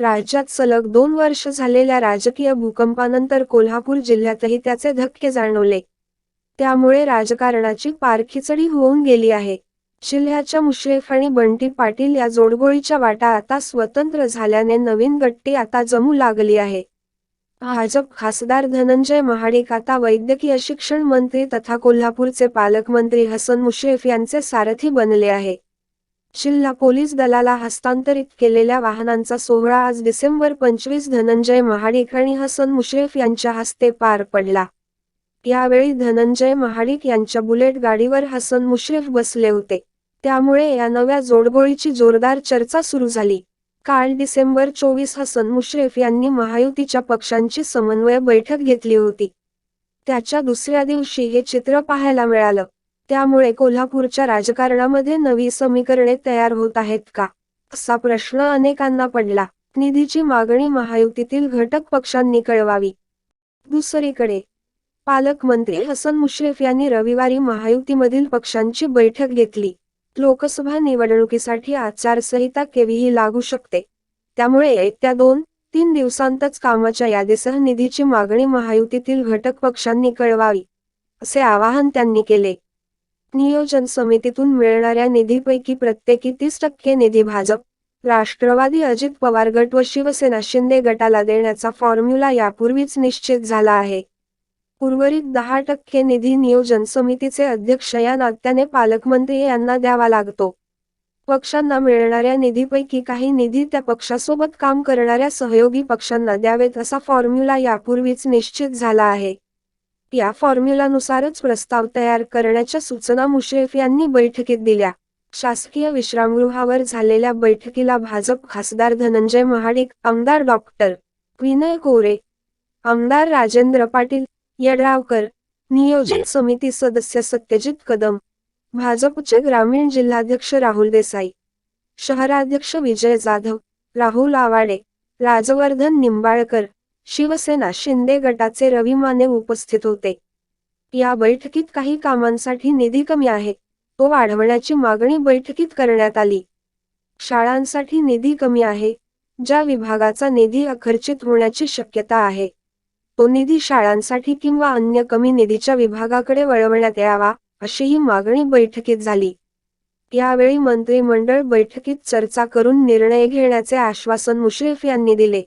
राज्यात सलग दोन वर्ष झालेल्या राजकीय भूकंपानंतर कोल्हापूर जिल्ह्यातही त्याचे धक्के जाणवले. त्यामुळे राजकारणाची पारखिचडी होऊन गेली आहे. जिल्ह्याच्या मुश्रेफ आणि बंटी पाटील या जोडगोळीच्या वाटा आता स्वतंत्र झाल्याने नवीन गट्टी आता जमू लागली आहे. भाजप खासदार धनंजय महाडिक आता वैद्यकीय शिक्षण मंत्री तथा कोल्हापूरचे पालकमंत्री हसन मुश्रीफ यांचे सारथी बनले आहे. जिल्हा पोलीस दलाला हस्तांतरित केलेल्या वाहनांचा सोहळा आज डिसेंबर पंचवीस धनंजय महाडिक आणि हसन मुश्रीफ यांच्या हस्ते पार पडला. यावेळी धनंजय महाडिक यांच्या बुलेट गाडीवर हसन मुश्रीफ बसले होते. त्यामुळे या नव्या जोडगोळीची जोरदार चर्चा सुरू झाली. काल डिसेंबर चोवीस हसन मुश्रीफ यांनी महायुतीच्या पक्षांची समन्वय बैठक घेतली होती. त्याच्या दुसऱ्या दिवशी हे चित्र पाहायला मिळालं. त्यामुळे कोल्हापूरच्या राजकारणामध्ये नवी समीकरणे तयार होत आहेत का? असा प्रश्न अनेकांना पडला. निधीची मागणी महायुतीतील घटक पक्षांनी कळवावी. दुसरीकडे पालकमंत्री हसन मुश्रीफ यांनी रविवारी महायुतीमधील पक्षांची बैठक घेतली. लोकसभा निवडणुकीसाठी आचारसंहिता केवीही लागू शकते. त्यामुळे येत्या दोन तीन दिवसांतच कामाच्या यादीसह निधीची मागणी महायुतीतील घटक पक्षांनी कळवावी असे आवाहन त्यांनी केले. नियोजन समितीतून मिळणाऱ्या निधीपैकी प्रत्येकी तीस टक्के निधी भाजप राष्ट्रवादी अजित पवार गट व शिवसेना शिंदे गटाला देण्याचा फॉर्म्युला यापूर्वीच निश्चित झाला आहे. उर्वरित दहा टक्के निधी नियोजन समितीचे अध्यक्ष या नात्याने पालकमंत्री यांना द्यावा लागतो. पक्षांना मिळणाऱ्या निधीपैकी काही निधी त्या पक्षासोबत काम करणाऱ्या सहयोगी पक्षांना द्यावेत असा फॉर्म्युला यापूर्वीच निश्चित झाला आहे. या फॉर्म्युलानुसारच प्रस्ताव तयार करण्याच्या सूचना मुश्रीफ यांनी बैठकीत दिल्या. शासकीय विश्रामगृहावर झालेल्या बैठकीला भाजप खासदार धनंजय महाडिक आमदार डॉक्टर विनय कोरे आमदार राजेंद्र पाटील यड्रावकर नियोजन समिती सदस्य सत्यजित कदम भाजपचे ग्रामीण जिल्हाध्यक्ष राहुल देसाई शहराध्यक्ष विजय जाधव राहुल आवाडे राजवर्धन निंबाळकर शिवसेना शिंदे गटाचे रवी माने उपस्थित होते. या बैठकीत काही कामांसाठी निधी कमी आहे. तो वाढवण्याची मागणी बैठकीत करण्यात आली. शाळांसाठी निधी कमी आहे. ज्या विभागाचा निधी अखर्चित होण्याची शक्यता आहे. तो निधी शाळांसाठी किंवा अन्य कमी निधीच्या विभागाकडे वळवण्यात यावा अशीही मागणी बैठकीत झाली. यावेळी मंत्रिमंडळ बैठकीत चर्चा करून निर्णय घेण्याचे आश्वासन मुश्रीफ यांनी दिले.